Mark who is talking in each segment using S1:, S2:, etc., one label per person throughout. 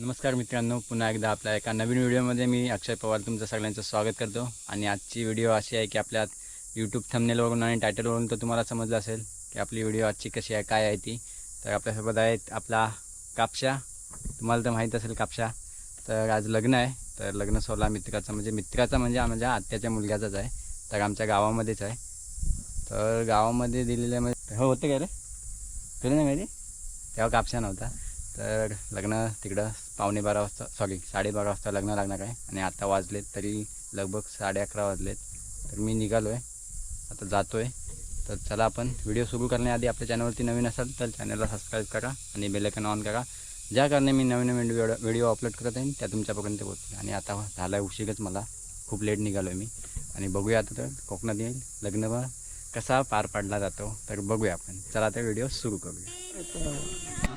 S1: नमस्कार मित्रांनो पुन्हा एकदा आपल्या एका नवीन व्हिडिओमध्ये मी अक्षय पवार तुमचं सगळ्यांचं स्वागत करतो. आणि आजची व्हिडिओ अशी आहे की आपल्या यूट्यूब थंबनेलवरून आणि टायटलवरून तर तुम्हाला समजलं असेल की आपली व्हिडिओ आजची कशी आहे काय आहे ती. तर आपल्यासोबत आहेत आपला कापशा. तुम्हाला तर माहीत असेल कापशा. तर आज लग्न आहे. तर लग्न सोहळा मित्राचा म्हणजे मित्राचा म्हणजे माझ्या आत्याच्या मुलग्याचाच आहे. तर आमच्या गावामध्येच आहे. तर गावामध्ये दिलेलं म्हणजे हो होतं काय रे? तुला नाही माहिती? तेव्हा कापशा नव्हता. तर लग्न तिकडं पावणे बारा वाजता सॉरी साडेबारा वाजता लग्न लागणार आहे. आणि आता वाजलेत तरी लगभग साडे अकरा वाजलेत. तर मी निघालो आहे आता जातो आहे तर चला आपण व्हिडिओ सुरू करण्याआधी आपल्या चॅनलवरती नवीन असाल तर चॅनलला सबस्क्राईब करा आणि बेलकन ऑन करा. ज्या कारणे मी नवीन नवीन व्हिडिओ व्हिडिओ अपलोड करत आहे त्या तुमच्यापर्यंत पोहोचते आणि आता झाला आहे उशीरच मला. खूप लेट निघालो आहे मी. आणि बघूया आता तर कोकणात येईल. लग्न कसा पार पाडला जातो. तर बघूया आपण. चला आता व्हिडिओ सुरू करूया.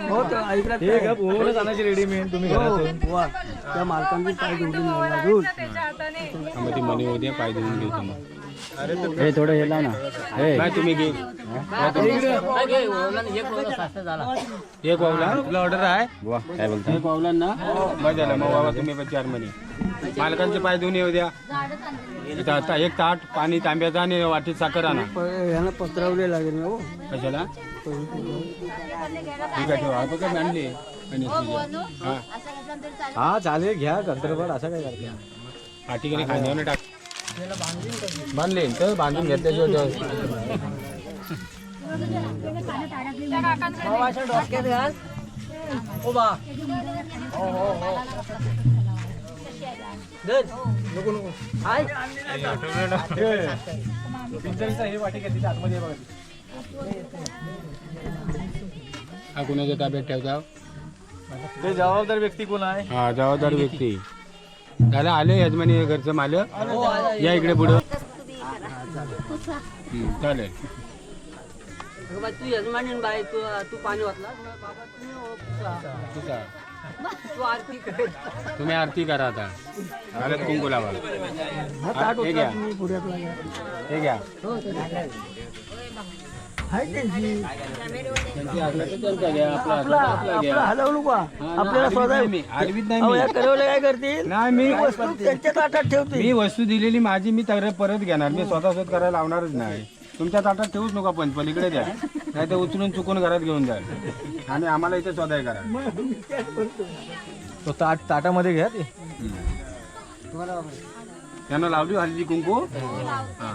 S2: हो ऐकला हे का पोहणच आणायची रेडीमेड तुम्ही घरातून. त्या मालकांची पाय जोडून अजून
S1: हे थोडं हे लाव ना. हे.
S2: तुम्ही घे. एक पावला तुला ऑर्डर आहे.
S1: काय बोलता?
S2: एक पावला ना बस झालं मग बाबा तुम्ही पण चार महिने मालकांचे पाय धुवून येऊ द्या. एक ताट पाणी तांब्याचा आणि वाटीत साखर आणा.
S3: पत्रवले लागेल ना हो.
S2: कशाला? हा
S3: हा चालेल घ्या कंत्रपट असं काय करते?
S2: हा ठीक आहे खांद्यावर टाक. बांधले तर बांधून घेतल्याशिवाय हे वाटी घेतली आतमध्ये बघा. हा कुणाच्या ताब्यात ठेवता?
S3: ते जबाबदार व्यक्ती कोण आहे?
S2: हा जबाबदार व्यक्ती. त्याला आले यजमानी घरचं मालक? या इकडे पुढं. चालेल.
S4: तू यजमानी तू तू पाणी वाचला? बाबा तुम्ही ओळखता.
S2: ठीक आहे.
S4: तू आरती कर.
S2: तुम्ही आरती करा आता. हळद कुंकू लावा. हा, हे घ्या. हे घ्या. त्यांचा. आपला आपला.
S3: हलवू
S2: हा,
S3: आपल्याला स्वतः
S2: नाही मी, हलवीत नाही
S3: अहो,
S2: मी.
S3: या करवले काय करतील?
S2: नाही मी
S3: वस्तू त्यांच्या ताटात ठेवतील.
S2: मी वस्तू दिलेली माझी मी तर परत घेणार. मी स्वतः स्वतः करायला लावणारच नाही. तुमच्या ताटात ठेवूच नका पण पलीकडे द्या. नाही तर उचलून चुकून घरात घेऊन जाईल आणि आम्हाला इथे स्वतः हे करा.
S3: तो ताट ताटामध्ये घ्या ते.
S2: त्यांना लावली हल्ली कुंकू? हा.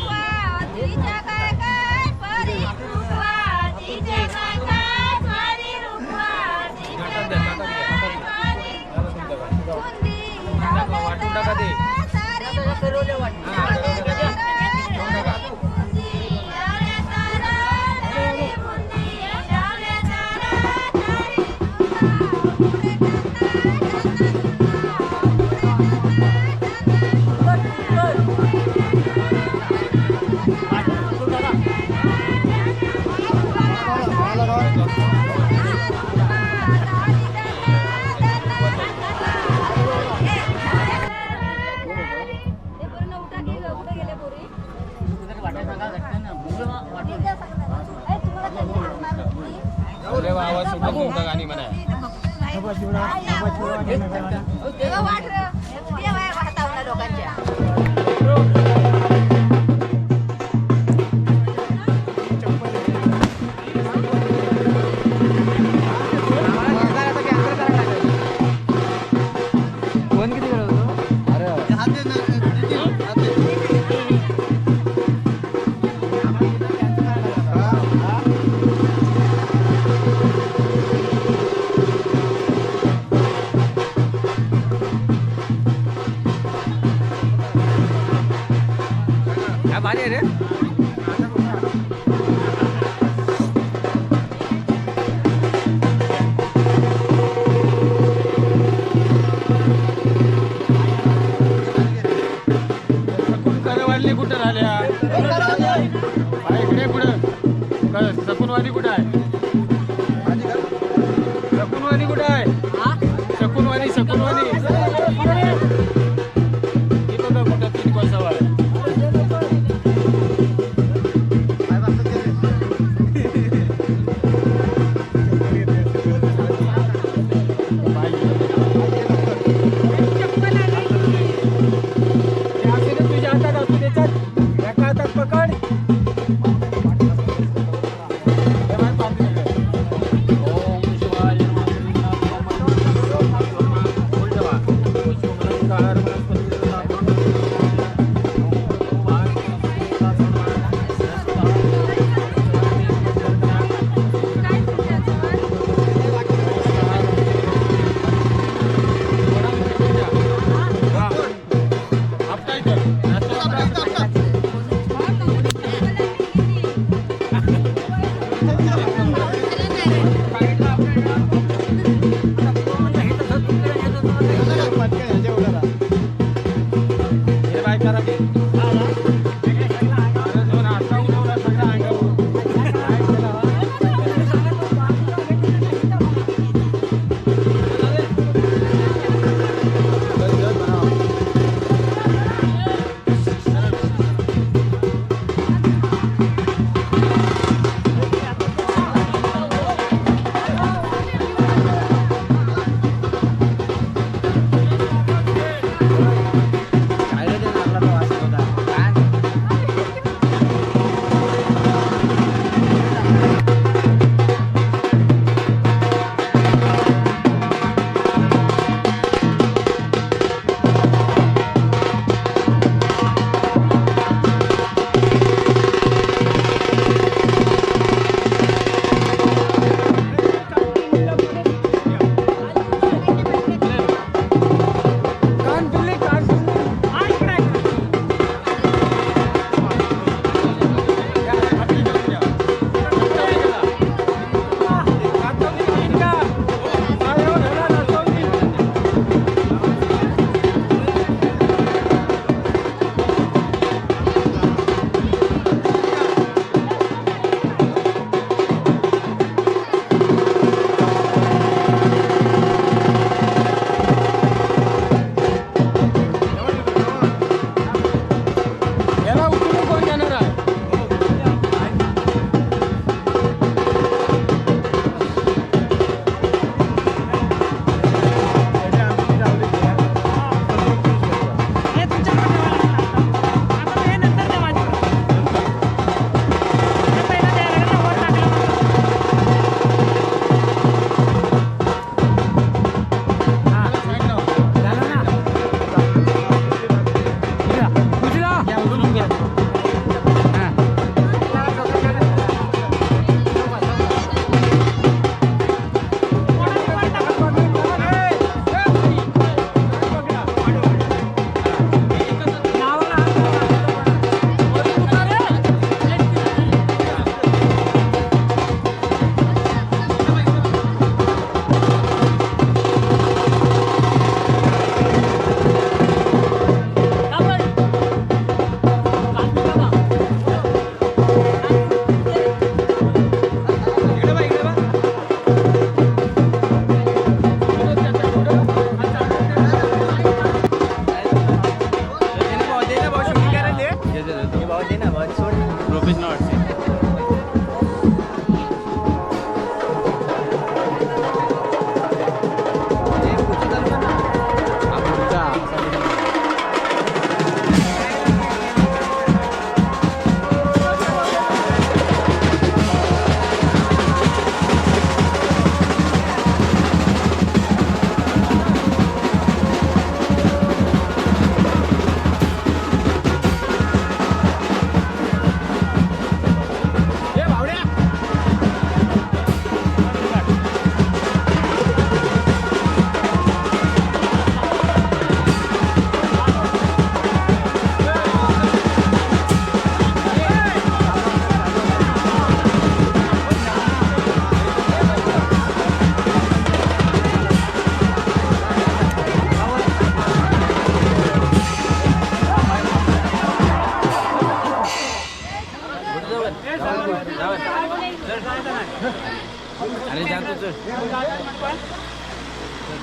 S2: अरे वा, आवाज सुटला तुमचा गाणी म्हणा कुठं अरे इकडे पुढं. क- सकुनवादी कुठं आहे?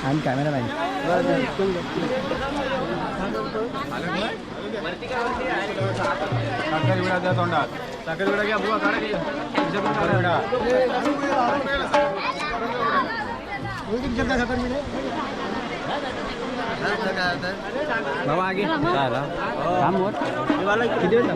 S1: आणि कॅमेरा
S2: नाही तोंडात. साखरविडा घ्या बुवा
S1: बाबा आगे. झाला किती वेळ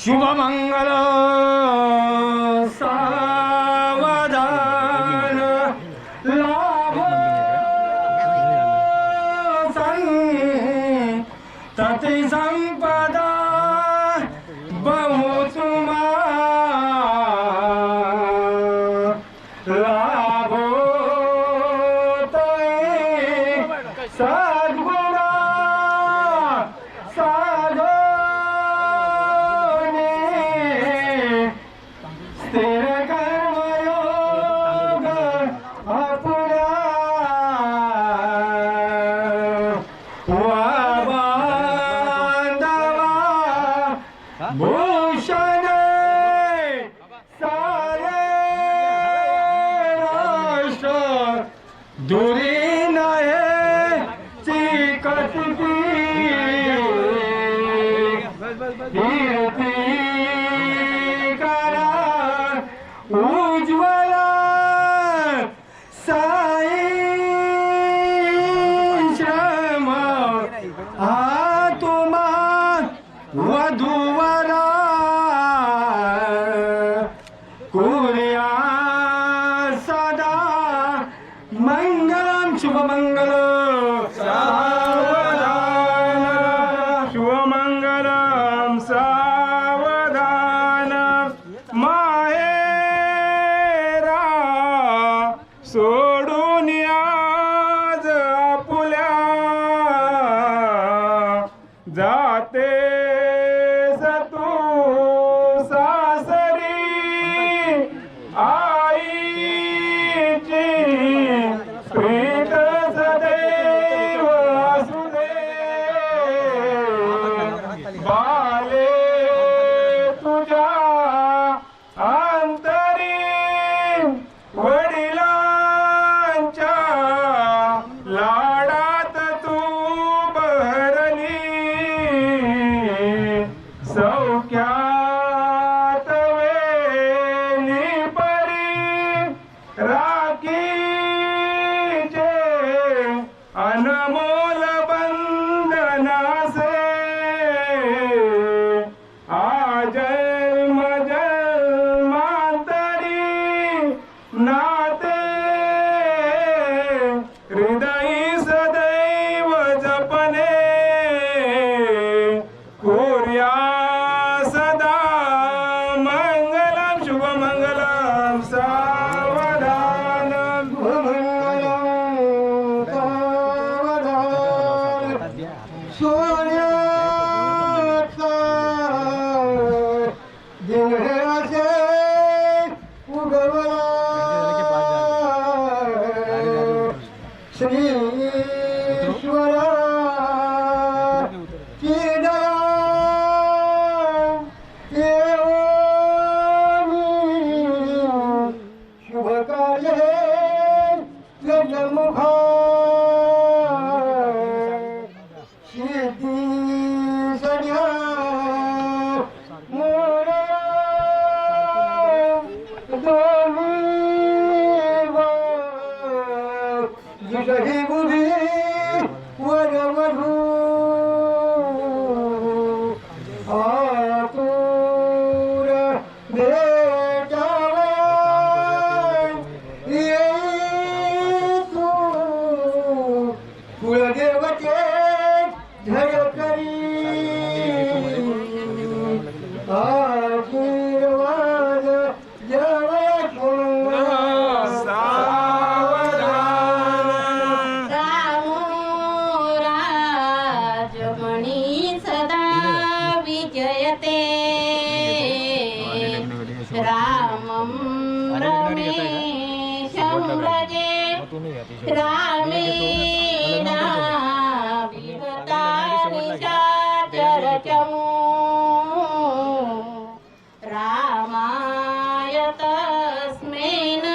S5: 熊帮忙来了。भूषण सारे राष्ट्र दूर
S6: comes. क्या Hallelujah. Oh.
S5: तस्मिन्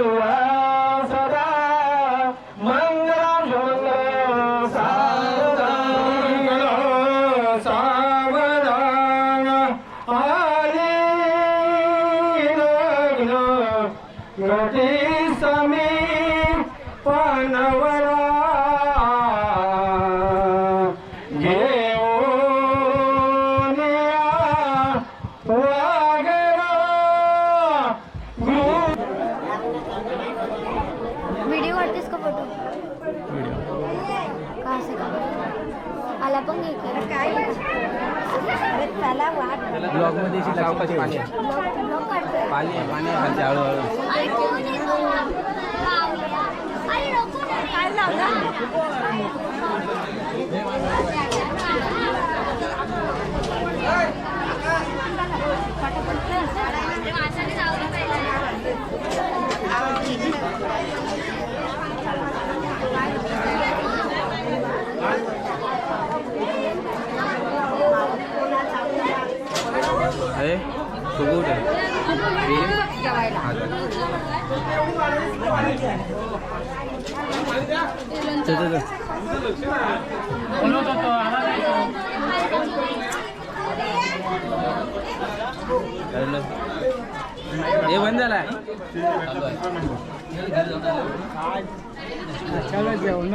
S5: Oh, wow. 哎，呀，过 खूप हे बंद झाला चला जेवण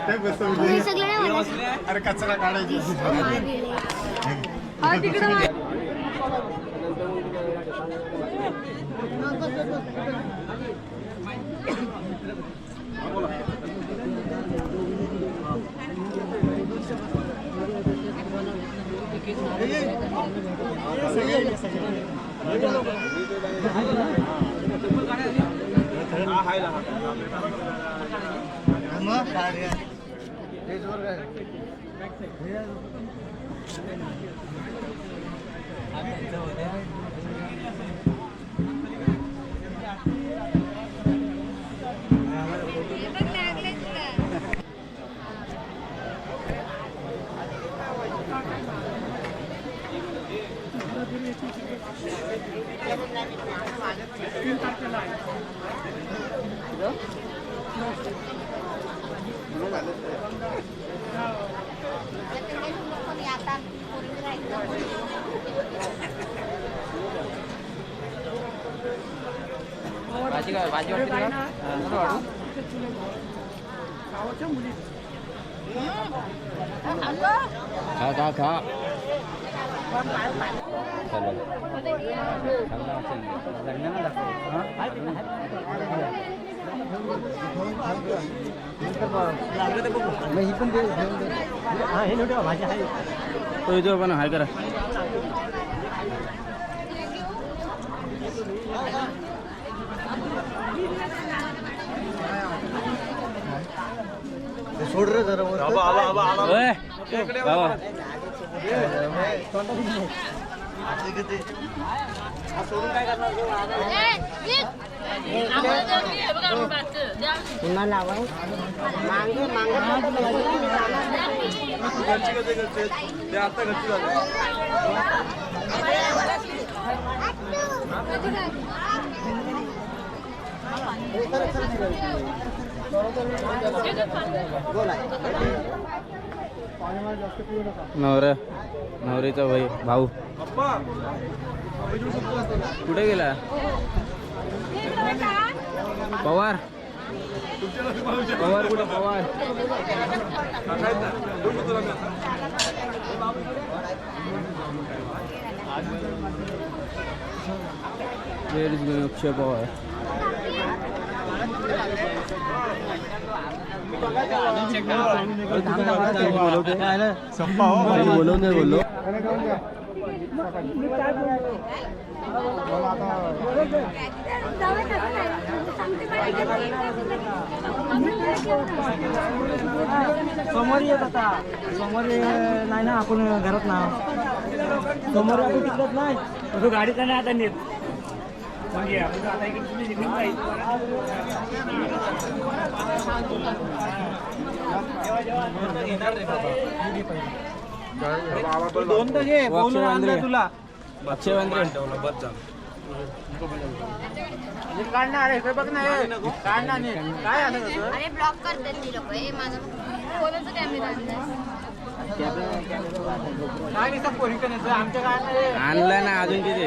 S5: काय बसवली अरे
S7: कचरा काढायची
S6: हाय तीन तारखेला
S8: भाजी काय भाजी वाटते तुला वाढू खा खा खा चालेल चांगला असेल लग्नाला दाखव हां? मग ही पण दे घेऊन दे. हा हे. नव्हते भाजी आहे तो इथं पण हाय नवरा नवरीचा भाई भाऊ. कुठे गेला? पवार. पवार कुठे? पवार. वेळ अक्षय पवार. बोलवून बोललो
S9: समोर येत आता. समोर नाही ना आपण घरात ना. समोर आपण तिकडत नाही. तू गाडी नाही आता नेत मग या. आता इकडे तुम्ही निघून दोन तर घे बोलून आणलं तुला
S8: अक्षय वांद्रे
S9: काढणार आहे बघ ना हे. काढणार नाही काय असं कसं?
S10: अरे ब्लॉक करतात ती लोक हे माझं फोनचं कॅमेरा.
S8: आणला ना अजून किती